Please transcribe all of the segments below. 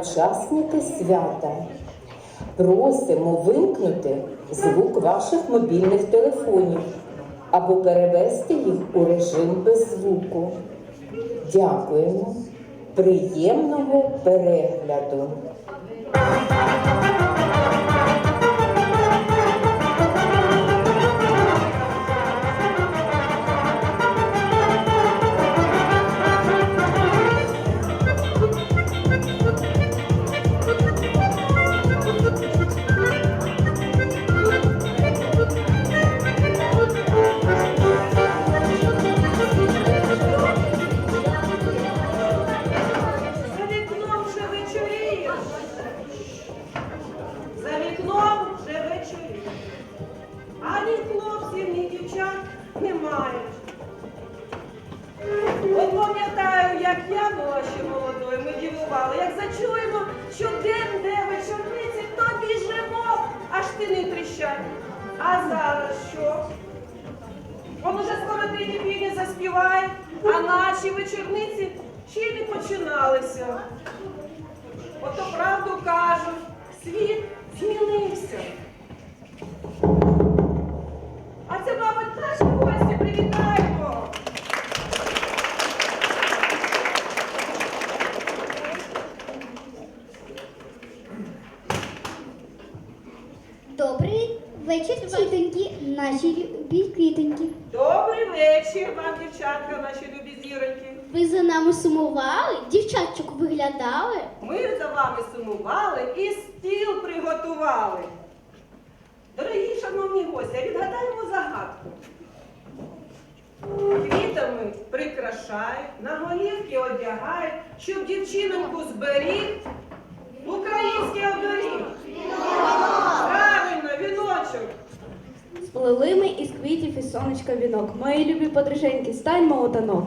учасники свята. Просимо вимкнути звук ваших мобільних телефонів або перевести їх у режим без звуку. Дякуємо. Приємного перегляду! Добрий вечір, тітоньки, наші любі квітоньки. Добрий вечір вам, дівчатка, наші любі зіроньки. Ви за нами сумували, дівчатчик виглядали. Ми за вами сумували і стіл приготували. Дорогі шановні гості, відгадаємо загадку. Квітами прикрашають, на голівки одягають, щоб дівчинку зберіг український оберіг. Сплели ми із квітів і сонечка вінок. Мої любі подруженьки, стань, мотанок.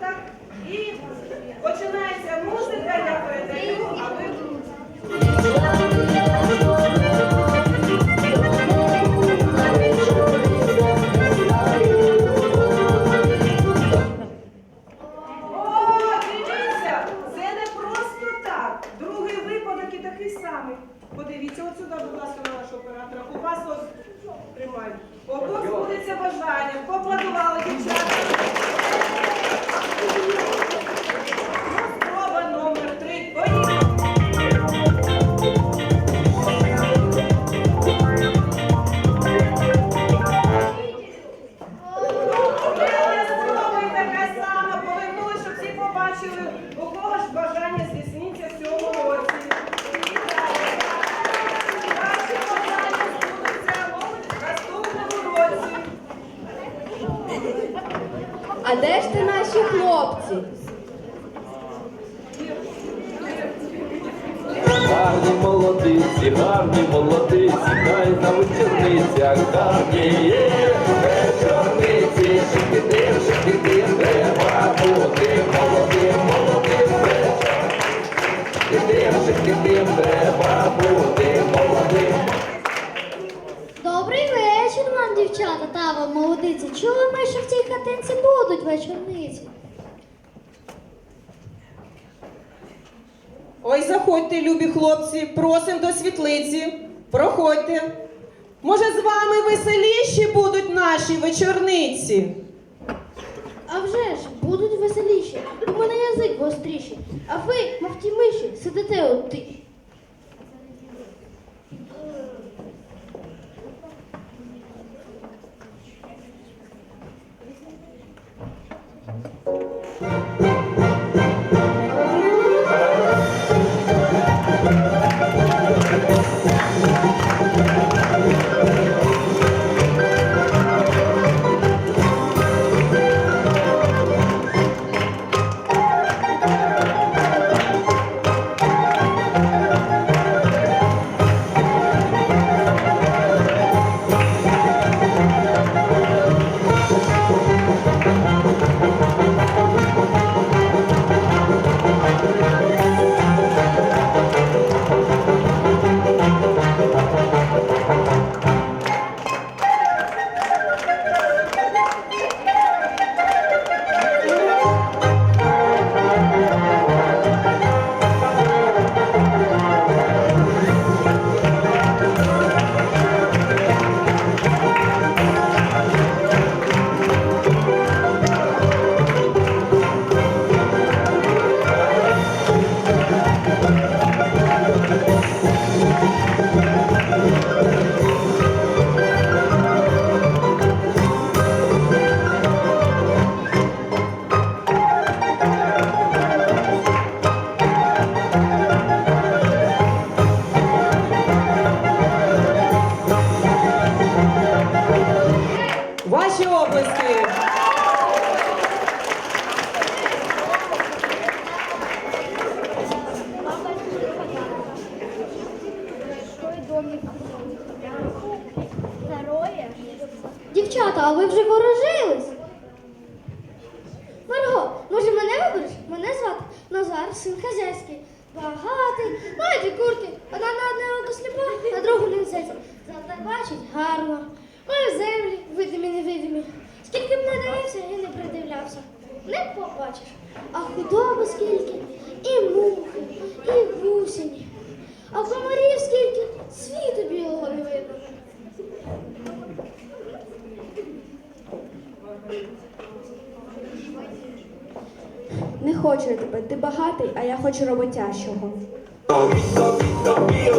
так? І починається музика, я передаю, а ви. А де ж ти наші хлопці? Гарні молодиці, гарні молодиці, хай на вечорницях гарні є. Вечорниці, шикидим, шикидим, треба бути молодим, молодим вечором. Шикидим, шикидим, треба бути молодим. Добрий вечір вам, дівчата, та вам молодиці. Чули ми, що в цій хатинці будуть вечорниці? Ой, заходьте, любі хлопці, просим до світлиці. Проходьте. Може, з вами веселіші будуть наші вечорниці? А вже ж, будуть веселіші. У мене язик гостріший. А ви, мов ті миші, сидите у тиші. Дівчата, а ви вже ворожились? Марго, може мене вибереш? Мене звати Назар, син хазяйський. Багатий, дві курки. Одна на одне око сліпа, на другу не несеться. Зате бачить гарно. Має землі, видимі невидимі. Скільки б не дивився і не придивлявся. Не побачиш. А худоби скільки, і мухи, і гусені. А комарів скільки світу білого не видно. Не хочу я тебе, ти багатий, а я хочу роботящого. Тобі,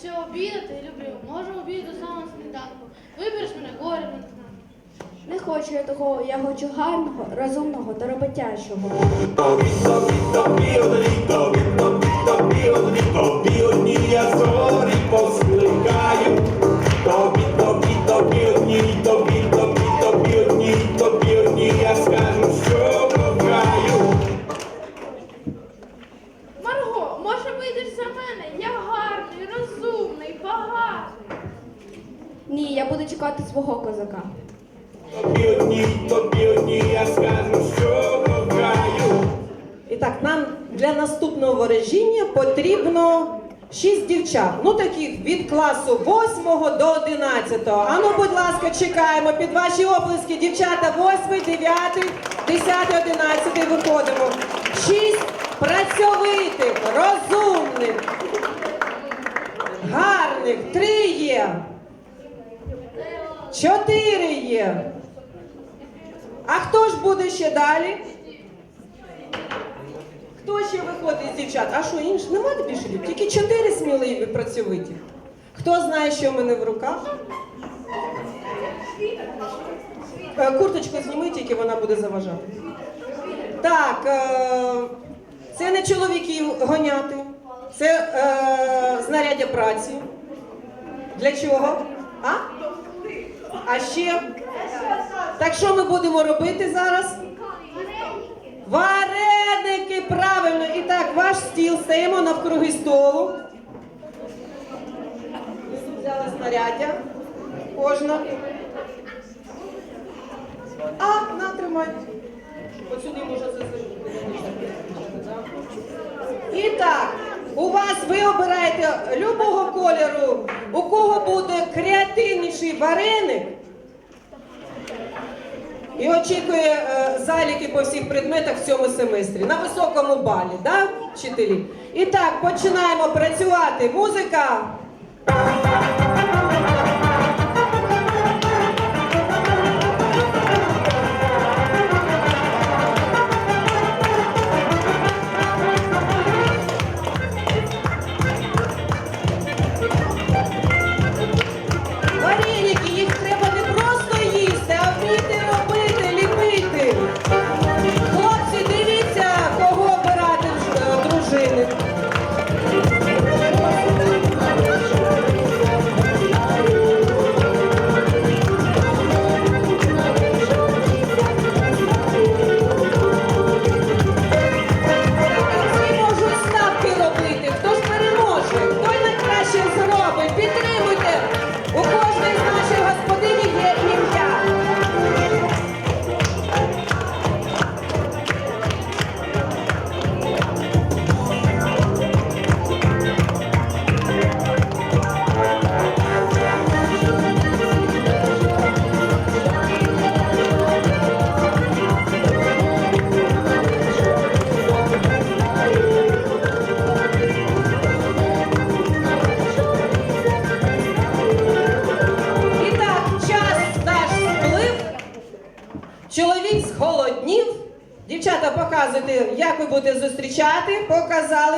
ще обідати люблю. Можу обідати до самого сніданку. Вибереш мене горе не. Не хочу я того, я хочу гарного, розумного та роботящого. Тобі, тобі, тобі, одні, тобі, тобі, тобі, одні, тобі одні я зорі поскликаю. Наступного ворожіння потрібно шість дівчат. Ну таких від класу 8 до 11. Ану, будь ласка, чекаємо під ваші оплески. Дівчата 8, 9, 10, 11 виходимо. Шість працьовитих, розумних, гарних, три є. Чотири є. А хто ж буде ще далі? Хто ще виходить з дівчат? А що інш? Немає більше дів? Тільки чотири сміливі працьовиті. Хто знає, що в мене в руках? Е, Курточку зніми, тільки вона буде заважати. Так, е, це не чоловіків гоняти, це е, знаряддя праці. Для чого? А? А ще? Так що ми будемо робити зараз? Вареники, правильно. І так, ваш стіл, стаємо навкруги столу. Взяли знаряддя. Кожна. А, на, тримай. От сюди можна засунути. І так, у вас ви обираєте любого кольору, у кого буде креативніший вареник. І очікує е, заліки по всіх предметах в цьому семестрі на високому балі, да, вчителі? І так, починаємо працювати. Музика.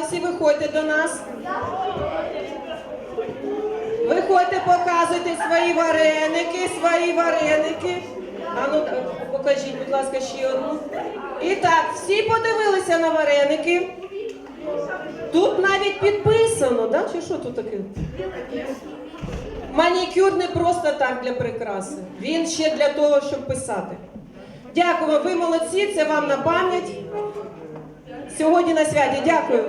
Всі, виходьте до нас. Виходьте, показуйте свої вареники, свої вареники. А ну, е, покажіть, будь ласка, ще одну. І так, всі подивилися на вареники. Тут навіть підписано, да? чи що тут таке? Манікюр не просто так для прикраси. Він ще для того, щоб писати. Дякую, ви молодці, це вам на пам'ять. Сьогодні на святі. Дякую.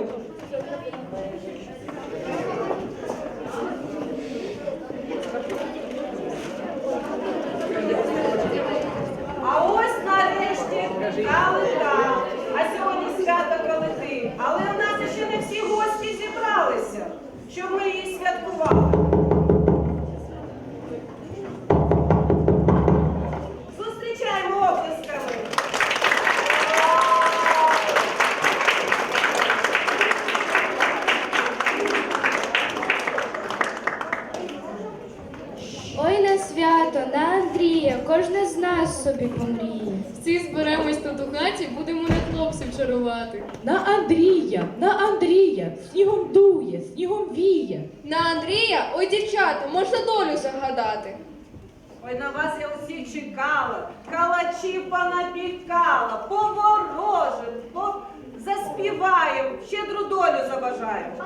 Усі чекала, калачі понапікала, поворожим, по... заспіваємо, щедру долю забажаємо.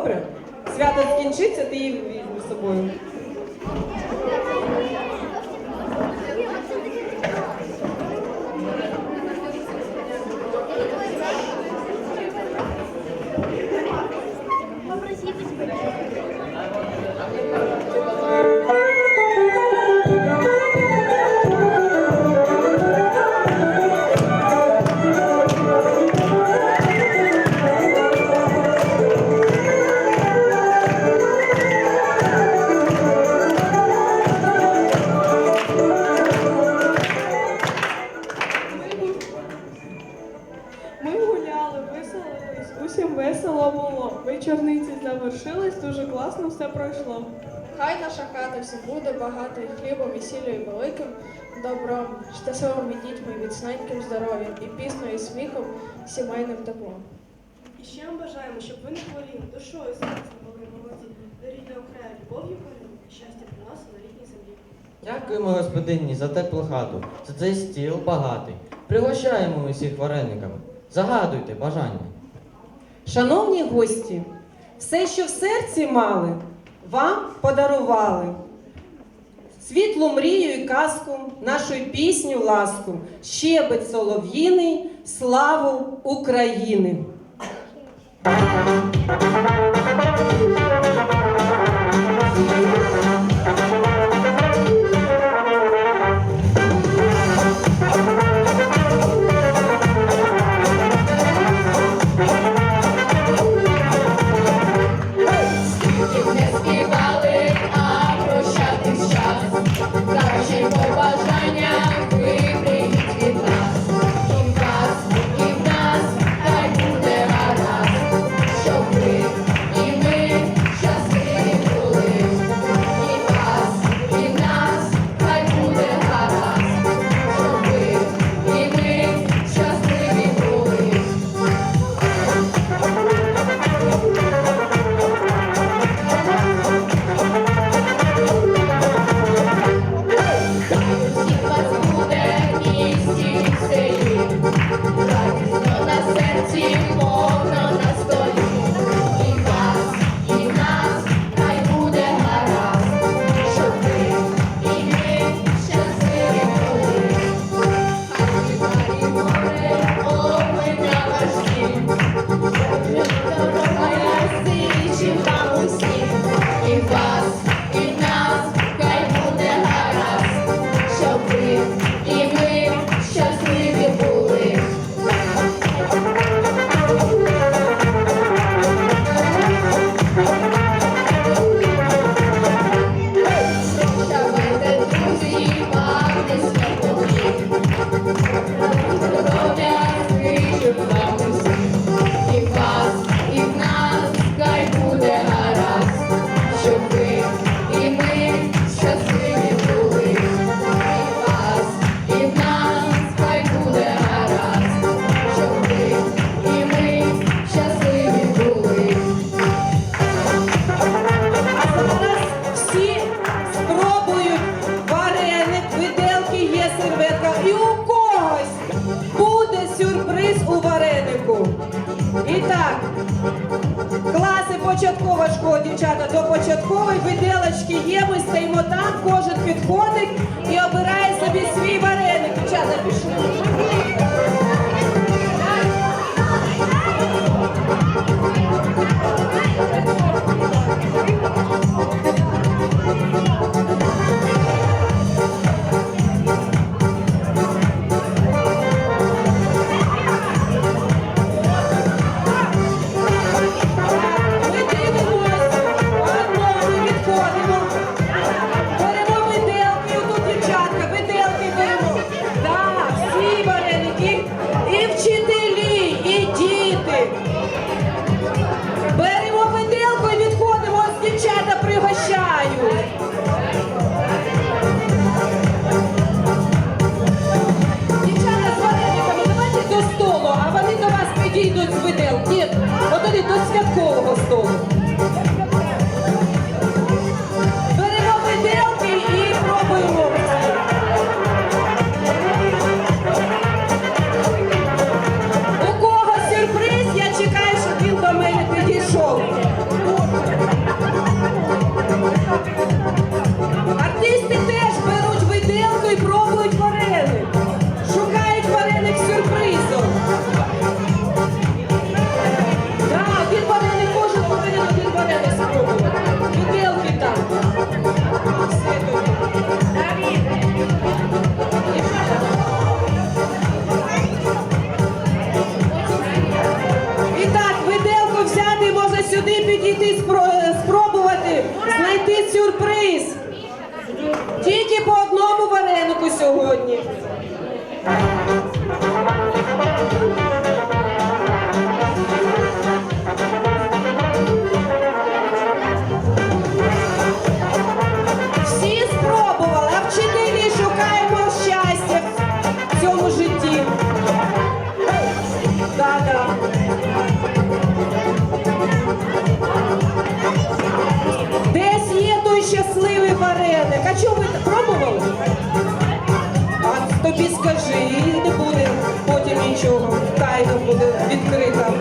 Добре? Свято скінчиться, ти її візьмеш з собою. Хлібом, і великим добром, щасливими дітьми, міцненьким здоров'ям, і піснею, і сміхом, сімейним теплом. І ще вам бажаємо, щоб ви не хворіли душою, серцем, поки молоді, до рідного краю любов'ю корінь, щастя приносили на рідній землі. Дякуємо господині за теплу хату, за цей стіл багатий. Пригощаємо усіх варениками. Загадуйте бажання. Шановні гості, все, що в серці мали, вам подарували. Світлу мрію і казку, нашу пісню ласку, щебет солов'їний, славу України. Скажи, не буде потім нічого. Тайна буде відкрита.